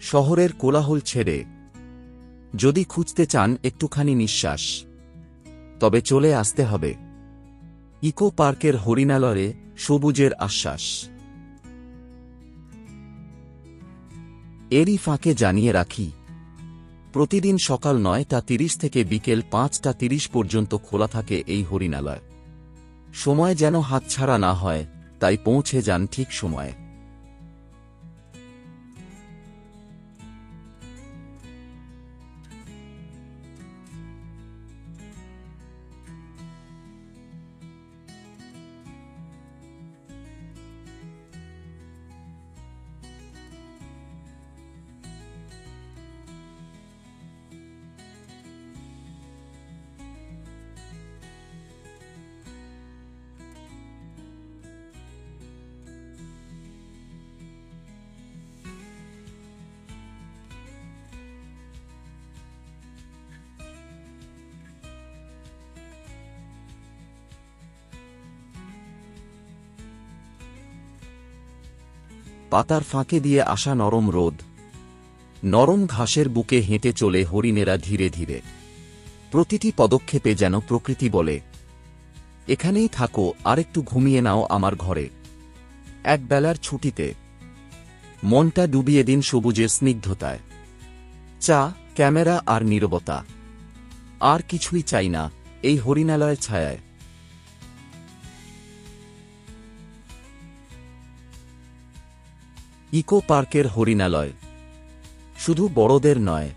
শহরের কোলাহল ছেড়ে। যদি খুঁজতে চান একটুখানি নিঃশ্বাস। তবে চলে আসতে হবে। ইকো পার্কের হরিণালয়ে সবুজের আশ্বাস। এরই ফাঁকে জানিয়ে রাখি, প্রতিদিন সকাল নয়টা তিরিশ থেকে বিকেল পাঁচটা তিরিশ পর্যন্ত খোলা থাকে এই হরিণালয়। সময় যেন হাতছাড়া না হয়, তাই পৌঁছে যান ঠিক সময়ে। পাতার ফাঁকে দিয়ে আসা নরম রোদ। নরম ঘাসের বুকে হেঁটে চলে হরিণেরা ধীরে ধীরে। প্রতিটি পদক্ষেপে যেন প্রকৃতি বলে, এখানেই থাকো, আরেকটু ঘুমিয়ে নাও আমার ঘরে। এক বেলার ছুটিতে। মনটা ডুবিয়ে দিন সবুজের স্নিগ্ধতায়। চা, ক্যামেরা আর নীরবতা। আর কিছুই চাই না, এই হরিণালয়ের ছায়ায়। ইকো পার্কের হরিণালয়। শুধু বড়দের নয়,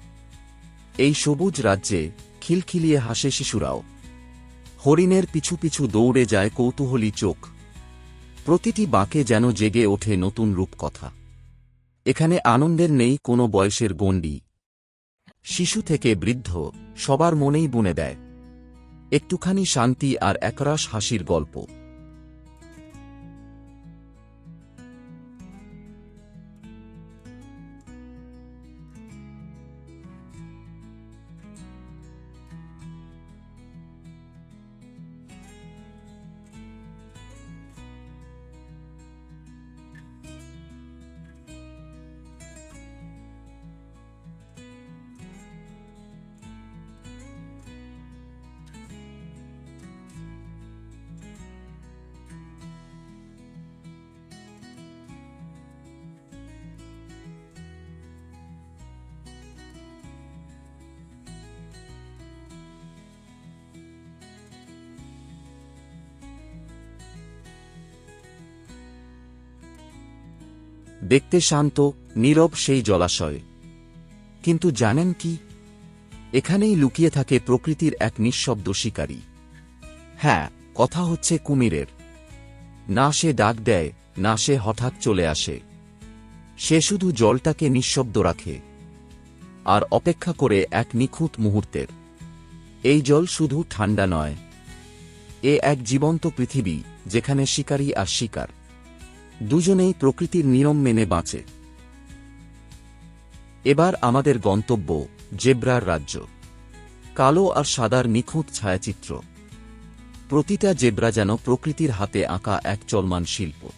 এই সবুজ রাজ্যে খিলখিলিয়ে হাসে শিশুরাও। হরিণের পিছু পিছু দৌড়ে যায় কৌতূহলী চোখ। প্রতিটি বাঁকে যেন জেগে ওঠে নতুন রূপকথা। এখানে আনন্দের নেই কোনো বয়সের গণ্ডি। শিশু থেকে বৃদ্ধ সবার মনেই বুনে দেয়। একটুখানি শান্তি আর একরাশ হাসির গল্প। দেখতে শান্ত, নীরব সেই জলাশয়। কিন্তু জানেন কি? এখানেই লুকিয়ে থাকে প্রকৃতির এক নিঃশব্দ শিকারী। হ্যাঁ কথা হচ্ছে কুমিরের। না সে ডাক দেয়, না সে হঠাৎ চলে আসে। সে শুধু জলটাকে নিঃশব্দ রাখে। আর অপেক্ষা করে এক নিখুঁত মুহূর্তের। এই জল শুধু ঠান্ডা নয়। এ এক জীবন্ত পৃথিবী, যেখানে শিকারী আর শিকার। দুজনেই প্রকৃতির নিয়ম মেনে বাঁচে। এবার আমাদের গন্তব্য জেব্রার রাজ্য। কালো আর সাদার নিখুঁত ছায়াচিত্র। প্রতিটা জেব্রা যেন প্রকৃতির হাতে আঁকা এক চলমান শিল্প।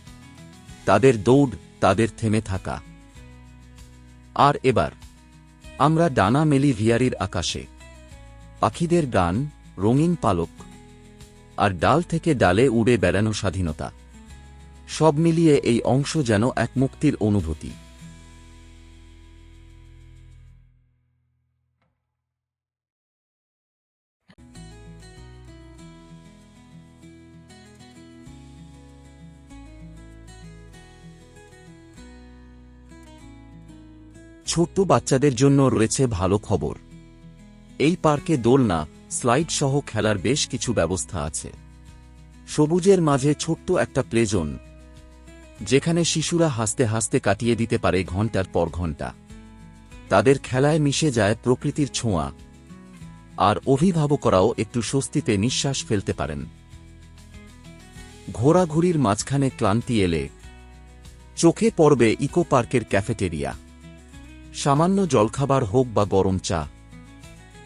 তাদের দৌড়, তাদের থেমে থাকা। আর এবার, আমরা ডানা মেলি ভিয়ারির আকাশে। পাখিদের গান, রঙিন পালক। আর ডাল থেকে ডালে উড়ে বেড়ানো স্বাধীনতা। সব মিলিয়ে এই অংশ যেন এক মুক্তির অনুভূতি। ছোট্ট বাচ্চাদের জন্য রয়েছে ভালো খবর। এই পার্কে দোলনা, স্লাইড সহ খেলার বেশ কিছু ব্যবস্থা আছে। সবুজের মাঝে ছোট্ট একটা প্লেজোন যেখানে শিশুরা হাসতে হাসতে কাটিয়ে দিতে পারে ঘণ্টার পর ঘণ্টা। তাদের খেলায় মিশে যায় প্রকৃতির ছোঁয়া। আর অভিভাবকরাও একটু স্বস্তিতে নিঃশ্বাস ফেলতে পারেন। ঘোরাঘুরির মাঝখানে ক্লান্তি এলে চোখে পড়বে ইকো পার্কের ক্যাফেটেরিয়া। সামান্য জলখাবার হোক বা গরম চা।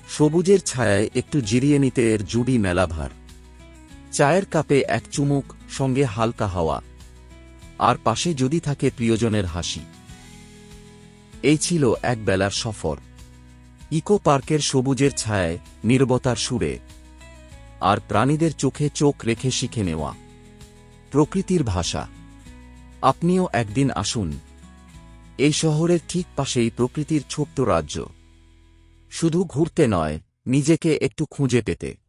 সবুজের ছায়ায় একটু জিরিয়ে নিতে এর জুড়ি মেলাভার। চায়ের কাপে এক চুমুক, সঙ্গে হালকা হাওয়া। আর পাশে যদি থাকে প্রিয়জনের হাসি। এই ছিল এক বেলার সফর। ইকো পার্কের সবুজের ছায়ায়, নির্বতার সুরে। আর প্রাণীদের চোখে চোখ রেখে শিখে নেওয়া। প্রকৃতির ভাষা। আপনিও একদিন আসুন। এই শহরের ঠিক পাশেই প্রকৃতির ছোট্ট রাজ্য। শুধু ঘুরতে নয়, নিজেকে একটু খুঁজে পেতে।